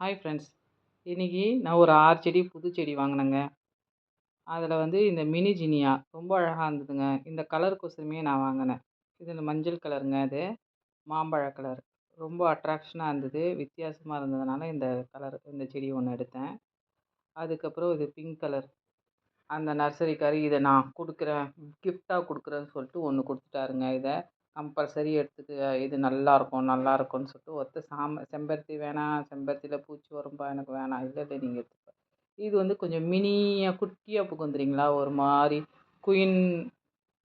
Hi friends இன்றைக்கி நான் ஒரு ஆறு செடி புது செடி வாங்கினேங்க. அதில் வந்து இந்த மினி ஜினியா ரொம்ப அழகாக இருந்ததுங்க. இந்த கலருக்கோசரமே நான் வாங்கினேன். இது இந்த மஞ்சள் கலருங்க இது மாம்பழ கலர் ரொம்ப அட்ராக்ஷனாக இருந்தது. வித்தியாசமாக இருந்ததுனால இந்த கலர் இந்த செடி ஒன்று எடுத்தேன். அதுக்கப்புறம் இது பிங்க் கலர் அந்த நர்சரிக்காரி இதை நான் கொடுக்குறேன். கிஃப்டாக கொடுக்குறேன்னு சொல்லிட்டு ஒன்று கொடுத்துட்டாருங்க இதை. கம்பல்சரி எடுத்துக்க இது நல்லாயிருக்கும் நல்லாயிருக்கும்னு சொல்லிட்டு ஒருத்தர் சாம செம்பருத்தி வேணாம் செம்பருத்தியில் பூச்சி வரும்பா எனக்கு வேணாம். இல்லை இல்லை நீங்கள் எடுத்துக்கோ. இது வந்து கொஞ்சம் மினியாக குட்டியாக பூக்கும் தெரியுங்களா? ஒரு மாதிரி குயின்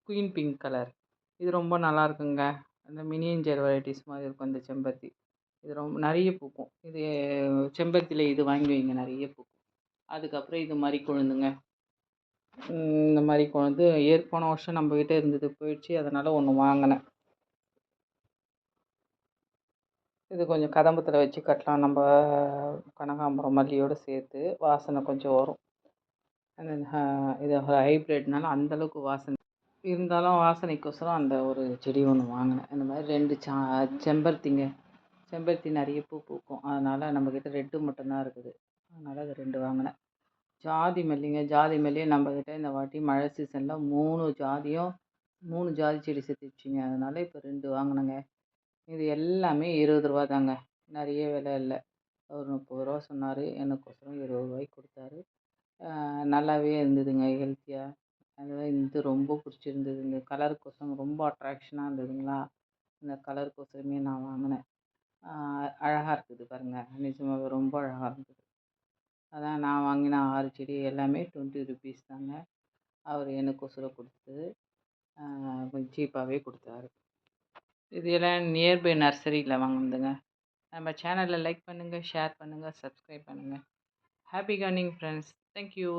குயின் பிங்க் கலர். இது ரொம்ப நல்லா இருக்குங்க அந்த மினியேஞ்சர் வெரைட்டிஸ் மாதிரி இருக்கும் இந்த செம்பருத்தி. இது ரொம்ப நிறைய பூக்கும். இது செம்பருத்தியில் இது வாங்கி வைங்க நிறைய பூக்கும். அதுக்கப்புறம் இது மாதிரி கொழுந்துங்க. இந்த மாதிரி கொழுந்து ஏற்போன வருஷம் நம்மக்கிட்ட இருந்தது போயிடுச்சு. அதனால் ஒன்று வாங்கினேன். இது கொஞ்சம் கதம்பத்தில் வச்சு கட்டலாம். நம்ம கனகாம்பரம் மல்லியோடு சேர்த்து வாசனை கொஞ்சம் வரும். இது ஹைப்ரிட்னால அந்தளவுக்கு வாசனை. இருந்தாலும் வாசனைக்கோசரம் அந்த ஒரு செடி ஒன்று வாங்கினேன். இந்த மாதிரி ரெண்டு சா செம்பருத்திங்க. செம்பருத்தி நிறைய பூ பூக்கும். அதனால் நம்மக்கிட்ட ரெட்டு மட்டும்தான் இருக்குது. அதனால் அது ரெண்டு வாங்கினேன். ஜாதி மல்லிங்க ஜாதி மல்லியும் நம்மக்கிட்ட இந்த வாட்டி மழை சீசனில் மூணு ஜாதியும் மூணு ஜாதி செடி வச்சுங்க. அதனால் இப்போ ரெண்டு வாங்கினேங்க. இது எல்லாமே இருபது ரூபா தாங்க. நிறைய விலை இல்லை. அவர் முப்பது ரூபா சொன்னார். எனக்கொசரம் இருபது ரூபாய்க்கு கொடுத்தாரு. நல்லாவே இருந்ததுங்க ஹெல்த்தியாக அதனால் இது ரொம்ப பிடிச்சிருந்தது இந்த ரொம்ப அட்ராக்ஷனாக இருந்ததுங்களா? இந்த கலருக்கோசரமே நான் வாங்கினேன். அழகாக இருக்குது பாருங்கள் நிஜமாகவே ரொம்ப அழகாக இருந்தது. அதான் நான் வாங்கின ஆறு செடி எல்லாமே டுவெண்ட்டி ருபீஸ் தாங்க. அவர் எனக்கோசரம் கொடுத்தது. கொஞ்சம் சீப்பாகவே கொடுத்தாரு. இது எல்லாம் நியர்பை நர்சரியில் வாங்கினதுங்க. நம்ம சேனலை லைக் பண்ணுங்கள் ஷேர் பண்ணுங்கள் சப்ஸ்கிரைப் பண்ணுங்கள் ஹாப்பி கார்னிங் ஃப்ரெண்ட்ஸ் தேங்க்யூ